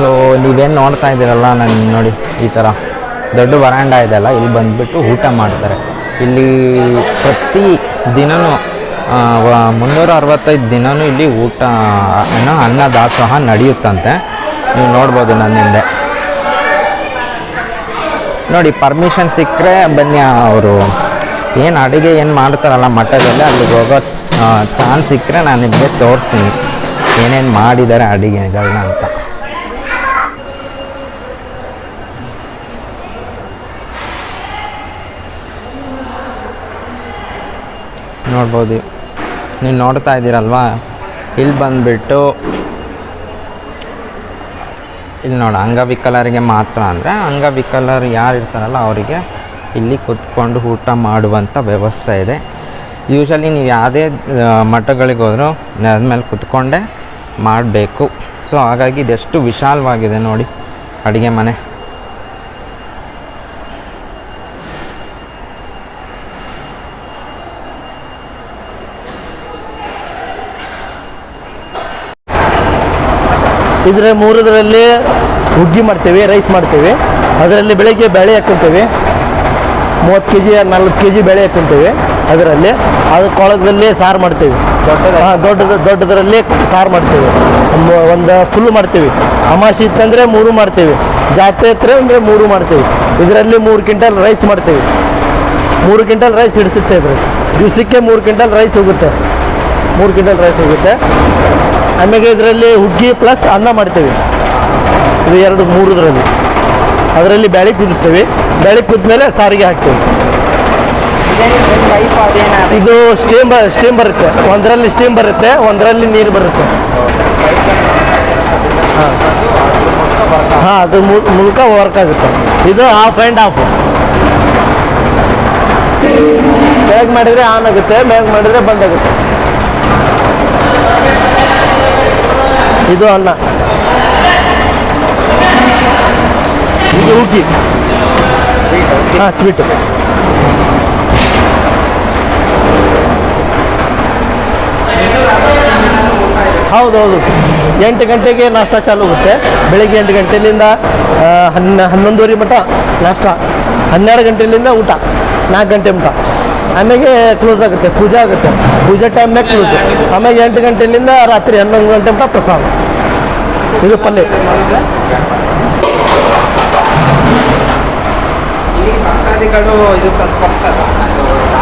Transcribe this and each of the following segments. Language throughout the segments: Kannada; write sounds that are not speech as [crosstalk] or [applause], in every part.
ಸೊ ನೀವೇನು ನೋಡ್ತಾ ಇದ್ದೀರಲ್ಲ ನಾನು ನೋಡಿ, ಈ ಥರ ದೊಡ್ಡ ವರಾಂಡ ಇದೆಲ್ಲ ಇಲ್ಲಿ ಬಂದುಬಿಟ್ಟು ಊಟ ಮಾಡ್ತಾರೆ. ಇಲ್ಲಿ ಪ್ರತಿ ದಿನವೂ ಮುನ್ನೂರ ಅರವತ್ತೈದು ದಿನವೂ ಇಲ್ಲಿ ಊಟ, ಅನ್ನ ದಾಸೋಹ ನಡೆಯುತ್ತಂತೆ. ನೀವು ನೋಡ್ಬೋದು ನನ್ನ ಹಿಂದೆ. ನೋಡಿ ಪರ್ಮಿಷನ್ ಸಿಕ್ಕರೆ ಬನ್ನಿ ಅವರು. ಏನು ಅಡುಗೆ, ಏನು ಮಾಡ್ತಾರಲ್ಲ ಮಠದಲ್ಲಿ, ಅಲ್ಲಿಗೆ ಹೋಗೋ ಚಾನ್ಸ್ ಸಿಕ್ಕರೆ ನಾನು ನಿಮಗೆ ತೋರಿಸ್ತೀನಿ. ಏನೇನು ಮಾಡಿದ್ದಾರೆ ಅಡುಗೆಗಳನ್ನ ಅಂತ. ನೋಡ್ಬೋದು. ನೀವು ನೋಡ್ತಾ ಇದ್ದೀರಲ್ವಾ? ಇಲ್ಲಿ ಬಂದುಬಿಟ್ಟು ಇಲ್ಲಿ ನೋಡಿ, ಅಂಗವಿಕಲರಿಗೆ ಮಾತ್ರ ಅಂದರೆ ಅಂಗವಿಕಲರು ಯಾರು ಇರ್ತಾರಲ್ಲ ಅವರಿಗೆ ಇಲ್ಲಿ ಕುತ್ಕೊಂಡು ಊಟ ಮಾಡುವಂಥ ವ್ಯವಸ್ಥೆ ಇದೆ. ಯೂಶಲಿ ನೀವು ಯಾವುದೇ ಮಠಗಳಿಗೆ ಹೋದರೂ ನೆಲದ ಮೇಲೆ ಕುತ್ಕೊಂಡೇ ಮಾಡಬೇಕು. ಸೊ ಹಾಗಾಗಿ ಇದೆಷ್ಟು ವಿಶಾಲವಾಗಿದೆ ನೋಡಿ, ಅಡುಗೆ ಮನೆ. ಇದರ ಮೂರದರಲ್ಲಿ ಹುಗ್ಗಿ ಮಾಡ್ತೇವೆ ರೈಸ್ ಮಾಡ್ತೇವೆ. ಅದರಲ್ಲಿ ಬೆಳಗ್ಗೆ ಬೇಳೆ ಹಾಕ್ಕೊಂತೇವೆ ಮೂವತ್ತು ಕೆ ಜಿ ನಲ್ವತ್ತು ಕೆ ಜಿ ಬೇಳೆ ಹಾಕ್ಕೊಂತೇವೆ ಅದರಲ್ಲಿ. ಅದು ಕೊಳಗದಲ್ಲಿ ಸಾರು ಮಾಡ್ತೇವೆ. ಹಾಂ ದೊಡ್ಡದು ದೊಡ್ಡದರಲ್ಲಿ ಸಾರು ಮಾಡ್ತೇವೆ. ಒಂದು- ಒಂದು ಫುಲ್ ಮಾಡ್ತೇವೆ. ಅಮಾಸಿ ಇತ್ತಂದರೆ ಮೂರು ಮಾಡ್ತೇವೆ. ಜಾತ್ರೆ ಇತ್ತರೆ ಅಂದರೆ ಮೂರು ಮಾಡ್ತೇವೆ. ಇದರಲ್ಲಿ ಮೂರು ಕ್ವಿಂಟಲ್ ರೈಸ್ ಮಾಡ್ತೇವೆ. ಮೂರು ಕ್ವಿಂಟಲ್ ರೈಸ್ ಹಿಡಿಸುತ್ತೆ ಇದ್ರಲ್ಲಿ. ದಿವಸಕ್ಕೆ ಮೂರು ಕ್ವಿಂಟಲ್ ರೈಸ್ ಹೋಗುತ್ತೆ. ಮೂರು ಕ್ವಿಂಟಲ್ ರೈಸ್ ಸಿಗುತ್ತೆ. ಆಮೇಲೆ ಇದರಲ್ಲಿ ಹುಗ್ಗಿ ಪ್ಲಸ್ ಅನ್ನ ಮಾಡ್ತೇವೆ. ಇದು ಎರಡು ಮೂರದರಲ್ಲಿ. ಅದರಲ್ಲಿ ಬ್ಯಾಳಿ ಕುದಿಸ್ತೇವೆ. ಬ್ಯಾಳಿ ಕುದ್ಮೇಲೆ ಸಾರಿಗೆ ಹಾಕ್ತೇವೆ. ಇದು ಸ್ಟೀಮ್ ಸ್ಟೀಮ್ ಬರುತ್ತೆ. ಒಂದರಲ್ಲಿ ಸ್ಟೀಮ್ ಬರುತ್ತೆ, ಒಂದರಲ್ಲಿ ನೀರು ಬರುತ್ತೆ. ಹಾಂ, ಅದು ಮುಲ್ಕ ವರ್ಕ್ ಆಗುತ್ತೆ. ಇದು ಆಫ್ ಆ್ಯಂಡ್ ಆಫ್ ಬೇಗ ಮಾಡಿದರೆ ಆನ್ ಆಗುತ್ತೆ, ಬೇಗ ಮಾಡಿದರೆ ಬಂದ್ ಆಗುತ್ತೆ. ಇದು ಅನ್ನ ಇದು ಹುಗ್ಗಿ ಹಾಂ, ಸ್ವೀಟು. ಹೌದೌದು. ಎಂಟು ಗಂಟೆಗೆ ನಾಷ್ಟ ಚಾಲು ಆಗುತ್ತೆ. ಬೆಳಗ್ಗೆ ಎಂಟು ಗಂಟೆಯಿಂದ ಹನ್ನ ಹನ್ನೊಂದುವರೆ ಮಟ ನಾಷ್ಟ. ಹನ್ನೆರಡು ಗಂಟೆಯಿಂದ ಊಟ. ನಾಲ್ಕು ಗಂಟೆ ಮಟ ಆಮೇಲೆ ಕ್ಲೋಸ್ ಆಗುತ್ತೆ, ಪೂಜೆ ಆಗುತ್ತೆ. ಪೂಜೆ ಟೈಮ್ನಾಗ ಕ್ಲೋಸ್ ಆಮೇಲೆ ಎಂಟು ಗಂಟೆಯಿಂದ ರಾತ್ರಿ ಹನ್ನೊಂದು ಗಂಟೆ ಮಟ್ಟ ಪ್ರಸಾದ. ಇದು ಪಲ್ಯ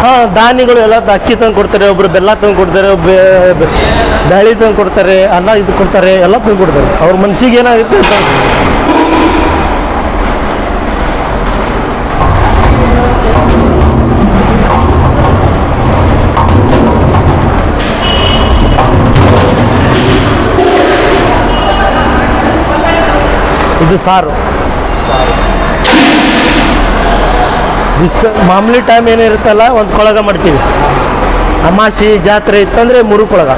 ಹಾಂ ದಾನಿಗಳು ಎಲ್ಲ ಅಕ್ಕಿ ತಂದು ಕೊಡ್ತಾರೆ, ಒಬ್ರು ಬೆಲ್ಲ ತಂದು ಕೊಡ್ತಾರೆ ಒಬ್ಬ ಬ್ಯಾಳಿ ತಂದು ಕೊಡ್ತಾರೆ, ಅನ್ನ ಇದು ಕೊಡ್ತಾರೆ, ಎಲ್ಲ ತಂದು ಕೊಡ್ತಾರೆ. ಅವ್ರ ಮನ್ಸಿಗೆ ಏನಾಗುತ್ತೆ ಇದು ಸಾರು. ಬಿಸ್ ಮಾಮೂಲಿ ಟೈಮ್ ಏನಿರುತ್ತಲ್ಲ ಒಂದು ಕೊಳಗ ಮಾಡ್ತೀವಿ. ಅಮಾಸಿ, ಜಾತ್ರೆ ಇತ್ತಂದರೆ ಮೂರು ಕೊಳಗ.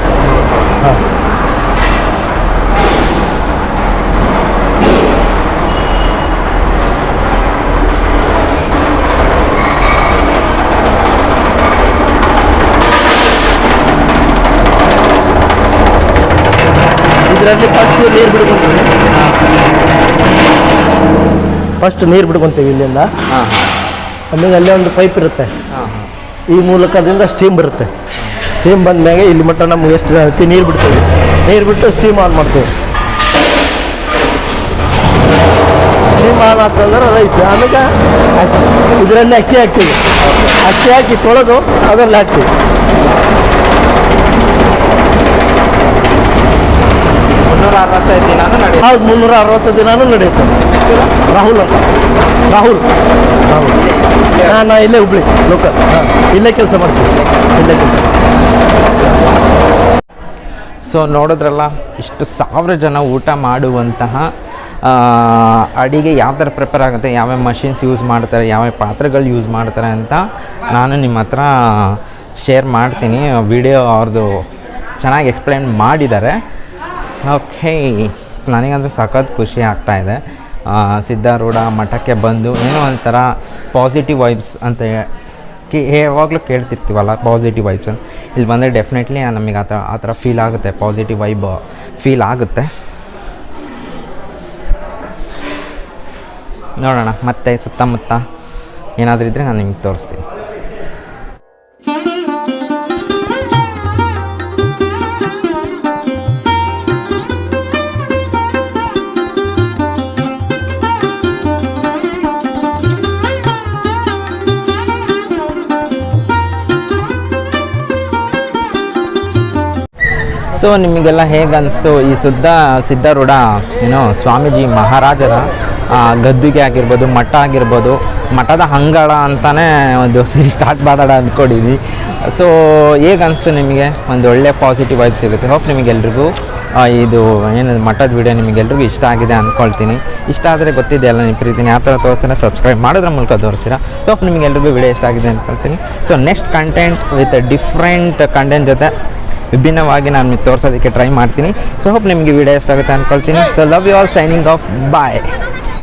ಇದರಲ್ಲಿ ಫಸ್ಟ್ ನೀರು ಬಿಡ್ಕೊಂತೀವಿ ಫಸ್ಟ್ ನೀರು ಬಿಡ್ಕೊಂತೀವಿ ಇಲ್ಲಿಂದ. ಆಮೇಲೆ ಅಲ್ಲೇ ಒಂದು ಪೈಪ್ ಇರುತ್ತೆ. ಈ ಮೂಲಕದಿಂದ ಸ್ಟೀಮ್ ಬರುತ್ತೆ. ಸ್ಟೀಮ್ ಬಂದ್ಮ್ಯಾಗೆ ಇಲ್ಲಿ ಮಟ್ಟ ನಮ್ಗೆ ಎಷ್ಟು ಅತಿ ನೀರು ಬಿಡ್ತೀವಿ. ನೀರು ಬಿಟ್ಟು ಸ್ಟೀಮ್ ಆನ್ ಮಾಡ್ತೀವಿ. ಸ್ಟೀಮ್ ಆನ್ ಆಗ್ತಂದ್ರೆ ರೈಸ್ ಆಮೇಲೆ ಇದರಲ್ಲಿ ಅಕ್ಕಿ ಹಾಕ್ತೀವಿ. ಅಕ್ಕಿ ಹಾಕಿ ತೊಳೆದು ಅದರಲ್ಲಿ ಹಾಕ್ತೀವಿ. ಹೌದು ಮುನ್ನೂರ ಅರವತ್ತು ದಿನಾನೂ ನಡೆಯುತ್ತೆ. ರಾಹುಲ್ ರಾಹುಲ್ ರಾಹುಲ್. ಹಾಂ, ನಾ ಇಲ್ಲೇ ಹುಬ್ಳಿ ಲೋಕಲ್ ಇಲ್ಲೇ ಕೆಲಸ ಮಾಡ್ತೀನಿ. ಇಲ್ಲೇ ಕೆಲಸ ಸೊ ನೋಡಿದ್ರಲ್ಲ, ಇಷ್ಟು ಸಾವಿರ ಜನ ಊಟ ಮಾಡುವಂತಹ ಅಡಿಗೆ ಯಾವ ಥರ ಪ್ರಿಪೇರ್ ಆಗುತ್ತೆ, ಯಾವ್ಯಾವ ಮಷಿನ್ಸ್ ಯೂಸ್ ಮಾಡ್ತಾರೆ, ಯಾವ್ಯಾವ ಪಾತ್ರೆಗಳು ಯೂಸ್ ಮಾಡ್ತಾರೆ ಅಂತ ನಾನು ನಿಮ್ಮ ಹತ್ರ ಶೇರ್ ಮಾಡ್ತೀನಿ. ವಿಡಿಯೋ ಅವ್ರದ್ದು ಚೆನ್ನಾಗಿ ಎಕ್ಸ್ಪ್ಲೈನ್ ಮಾಡಿದ್ದಾರೆ. ಓಕೆ ನನಗಂತೂ ಸಖತ್ ಖುಷಿ ಆಗ್ತಾ ಇದೆ. ಸಿದ್ಧಾರೂಢ ಮಠಕ್ಕೆ ಬಂದು ಏನೋ ಒಂಥರ ಪಾಸಿಟಿವ್ ವೈಬ್ಸ್ ಅಂತ ಯಾವಾಗಲೂ ಕೇಳ್ತಿರ್ತೀವಲ್ಲ ಪಾಸಿಟಿವ್ ವೈಬ್ಸ್ ಅಂತ. ಇಲ್ಲಿ ಬಂದರೆ ಡೆಫಿನೆಟ್ಲಿ ನಮಗೆ ಆ ಥರ ಆ ಥರ ಫೀಲ್ ಆಗುತ್ತೆ ಪಾಸಿಟಿವ್ ವೈಬ್ ಫೀಲ್ ಆಗುತ್ತೆ. ನೋಡೋಣ, ಮತ್ತೆ ಸುತ್ತಮುತ್ತ ಏನಾದರೂ ಇದ್ದರೆ ನಾನು ನಿಮ್ಗೆ ತೋರಿಸ್ತೀನಿ. ಸೊ ನಿಮಗೆಲ್ಲ ಹೇಗನ್ನಿಸ್ತು ಈ ಸುದ್ದ ಸಿದ್ಧಾರೂಢ ಏನೋ ಸ್ವಾಮೀಜಿ ಮಹಾರಾಜರ ಗದ್ದುಗೆ ಆಗಿರ್ಬೋದು, ಮಠ ಆಗಿರ್ಬೋದು, ಮಠದ ಅಂಗಳ ಅಂತಲೇ ಒಂದು [laughs] ಸೀರಿ ಸ್ಟಾರ್ಟ್ ಮಾಡೋಣ ಅಂದ್ಕೊಂಡಿದ್ವಿ ಸೊ ಹೇಗೆ ಅನಿಸ್ತು ನಿಮಗೆ? ಒಂದು ಒಳ್ಳೆ ಪಾಸಿಟಿವ್ ವೈಬ್ ಸಿಗುತ್ತೆ. ಹೋಪ್ ನಿಮಗೆಲ್ರಿಗೂ ಇದು ಏನು ಮಠದ ವಿಡಿಯೋ ನಿಮಗೆಲ್ರಿಗೂ ಇಷ್ಟ ಆಗಿದೆ ಅಂದ್ಕೊಳ್ತೀನಿ ಇಷ್ಟ ಆದರೆ ಗೊತ್ತಿದೆಯಲ್ಲ ನಿಮ್ಮ ಪ್ರೀತಿನ ಯಾವ ಥರ ತೋರಿಸ್ತಾರೆ ಸಬ್ಸ್ಕ್ರೈಬ್ ಮಾಡೋದ್ರ ಮೂಲಕ ತೋರಿಸ್ತೀರಾ. ಸೊ ನಿಮಗೆಲ್ರಿಗೂ ವಿಡಿಯೋ ಇಷ್ಟ ಆಗಿದೆ ಅಂದ್ಕೊಳ್ತೀನಿ so next content with different content ಜೊತೆ ವಿಭಿನ್ನವಾಗಿ ನಾನು ನಿಮಗೆ ತೋರಿಸೋದಕ್ಕೆ ಟ್ರೈ ಮಾಡ್ತೀನಿ. ಸೊ ಹೋಪ್ ನಿಮಗೆ ವಿಡಿಯೋ ಇಷ್ಟ ಆಗುತ್ತೆ ಅಂದ್ಕೊಳ್ತೀನಿ so love you all signing off bye